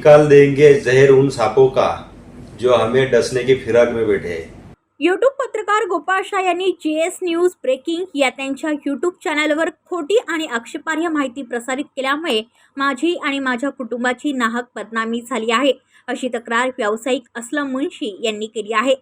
निकाल देंगे जहर उन सांपों का जो हमें डसने की फिराक में बैठे। यूट्यूब पत्रकार गोपाळ शाह यांनी जी एस न्यूज ब्रेकिंग या त्यांच्या यूट्यूब चॅनलवर खोटी आणि आक्षेपार्ह माहिती प्रसारित केल्यामुळे माझी आणि माझ्या कुटुंबाची नाहक बदनामी झाली आहे अशी तक्रार व्यावसायिक असलम मुन्शी यांनी केली आहे.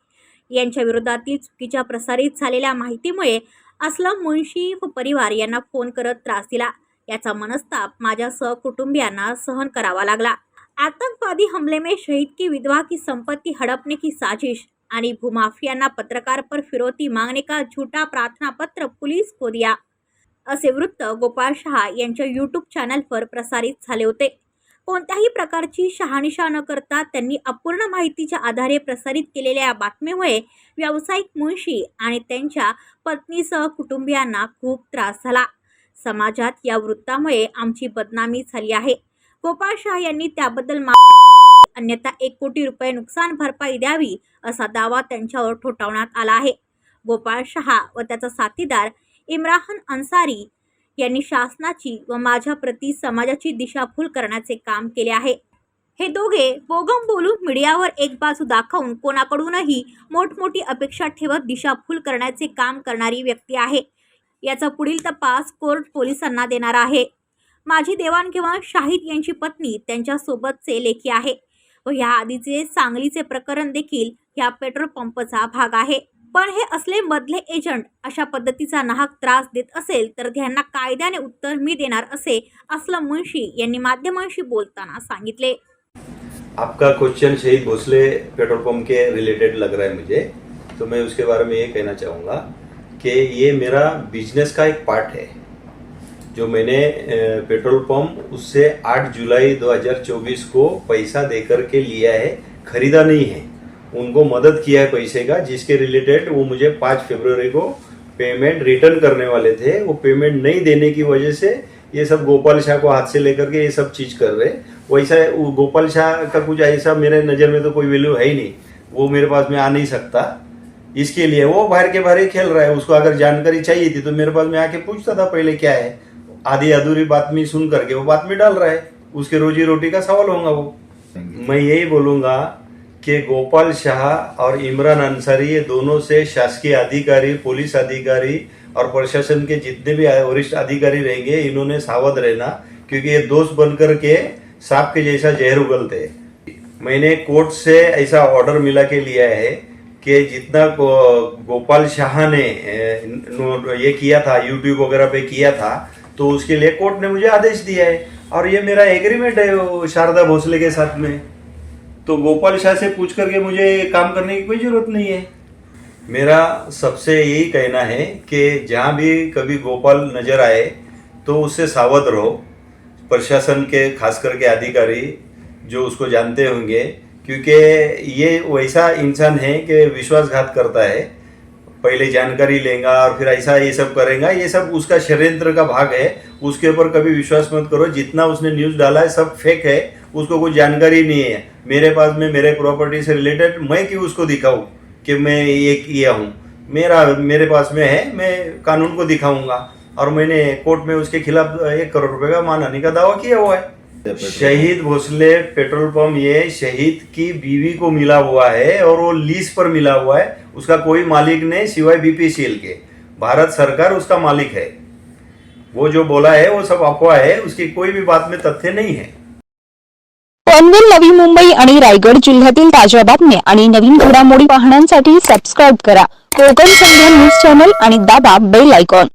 यांच्या विरोधातील चुकीच्या प्रसारित झालेल्या माहितीमुळे असलम मुन्शी व परिवार यांना फोन करत त्रास दिला. याचा मनस्ताप माझ्या सहकुटुंबियांना सहन करावा लागला. आतंकवादी हमले में शहीद की विधवा की संपत्ति हड़पने की साजिश आणि भूमाफियांना पत्रकार पर फिरौती मांगने का झूठा प्रार्थना पत्र पुलिस को दिया असे वृत्त गोपाळ शहा यांच्या यूट्यूब चॅनलवर प्रसारित झाले होते. कोणत्याही प्रकारची शहानिशा न करता त्यांनी अपूर्ण माहितीच्या आधारे प्रसारित केलेल्या या बातमीमुळे व्यावसायिक मुंशी आणि त्यांच्या पत्नीसह कुटुंबियांना खूप त्रास झाला. समाजात या वृत्तामुळे आमची बदनामी झाली आहे. गोपाळ शाह यांनी त्याबद्दल मा अन्यथा एक कोटी रुपये नुकसान भरपाई द्यावी असा दावा त्यांच्यावर ठोठावण्यात आला आहे. गोपाळ शहा व त्याचा साथीदार इम्रान अन्सारी यांनी शासनाची व माझ्या प्रती समाजाची दिशाभूल करण्याचे काम केले आहे. हे दोघे बोगम बोलून मीडियावर एक बाजू दाखवून कोणाकडूनही मोठमोठी अपेक्षा ठेवत दिशाभूल करण्याचे काम करणारी व्यक्ती आहे. याचा पुढील तपास कोर्ट पोलिसांना देणार आहे. माझी देवाणघेवाण शाहिद यांची पत्नी त्यांच्यासोबतचे लेखी आहे. व ह्या आधीचे सांगलीचे प्रकरण देखील ह्या पेट्रोल पंपचा भाग आहे. पण हे असले मधले एजंट अशा पद्धतीचा नाहक त्रास देत असेल तर त्यांना कायद्याने उत्तर मी देणार असे असलम मुन्शी यांनी माध्यमांशी बोलताना सांगितले. आपका question Shahid Bhosale petrol pump के रिलेटेड लग रहा है मुझे. तो मैं उसके बारे में ये कहना चाहूँगा कि ये मेरा बिजनेस का एक पार्ट है. जो मैंने पेट्रोल पंप उससे 8 जुलाई 2024 को पैसा देकर के लिया है, खरीदा नहीं है। उनको मदद किया है पैसे का, जिसके रिलेटेड वो मुझे 5 फरवरी को पेमेंट रिटर्न करने वाले थे। वो पेमेंट नहीं देने की वजह से ये सब गोपाल शाह को हाथ से लेकर के ये सब चीज़ कर रहे वैसा वो गोपाल शाह का कुछ ऐसा मेरे नज़र में तो कोई वैल्यू है ही नहीं। वो मेरे पास में आ नहीं सकता। इसके लिए वो बाहर के बाहर ही खेल रहा है। उसको अगर जानकारी चाहिए थी तो मेरे पास में आके पूछता था पहले क्या है। आधी अधूरी बातमी सुन करके वो बातमी डाल रहा है, उसके रोजी रोटी का सवाल होगा वो मैं यही बोलूँगा कि गोपाल शाह और इमरान अंसारी, ये दोनों से शासकीय अधिकारी, पुलिस अधिकारी और प्रशासन के जितने भी वरिष्ठ अधिकारी रहेंगे, इन्होंने सावध रहना, क्योंकि ये दोस्त बनकर के सांप के जैसा जहर उगलते। मैंने कोर्ट से ऐसा ऑर्डर मिला के लिया है कि जितना गोपाल शाह ने ये किया था यूट्यूब वगैरह पे किया था तो उसके लिए कोर्ट ने मुझे आदेश दिया है। और ये मेरा एग्रीमेंट है शारदा भोसले के साथ में। तो गोपाल शाह से पूछ करके मुझे काम करने की कोई ज़रूरत नहीं है। मेरा सबसे यही कहना है कि जहाँ भी कभी गोपाल नज़र आए तो उससे सावध रहो। प्रशासन के, खास करके अधिकारी जो उसको जानते होंगे, क्योंकि ये वैसा इंसान है कि विश्वासघात करता है। पहले जानकारी लेगा और फिर ऐसा ये सब करेगा, ये सब उसका षड्यंत्र का भाग है। उसके ऊपर कभी विश्वास मत करो, जितना उसने न्यूज़ डाला है, सब फेक है, उसको कोई जानकारी नहीं है। मेरे पास में, मेरे प्रॉपर्टी से रिलेटेड मैं क्यों उसको दिखाऊँ कि मैं ये किया हूँ? मेरा, मेरे पास में है, मैं कानून को दिखाऊँगा। और मैंने कोर्ट में उसके खिलाफ एक करोड़ रुपए का मानहानि का दावा किया हुआ है। शहीद भोसले पेट्रोल पंप ये शहीद की बीवी को मिला हुआ है और वो लीज पर मिला हुआ है। उसका कोई मालिक नहीं सिवाय बीपीसीएल के। भारत सरकार उसका मालिक है। वो जो बोला है वो सब अफवाह है उसकी कोई भी बात में तथ्य नहीं है। पनवेल नवी मुंबई आणि रायगड जिल्ह्यातील ताज्या बातम्या आणि नवीन घडामोडी पाहण्यासाठी सबस्क्राईब करा. कोकण संध्या न्यूज़ चॅनल आणि दाबा बेल आयकॉन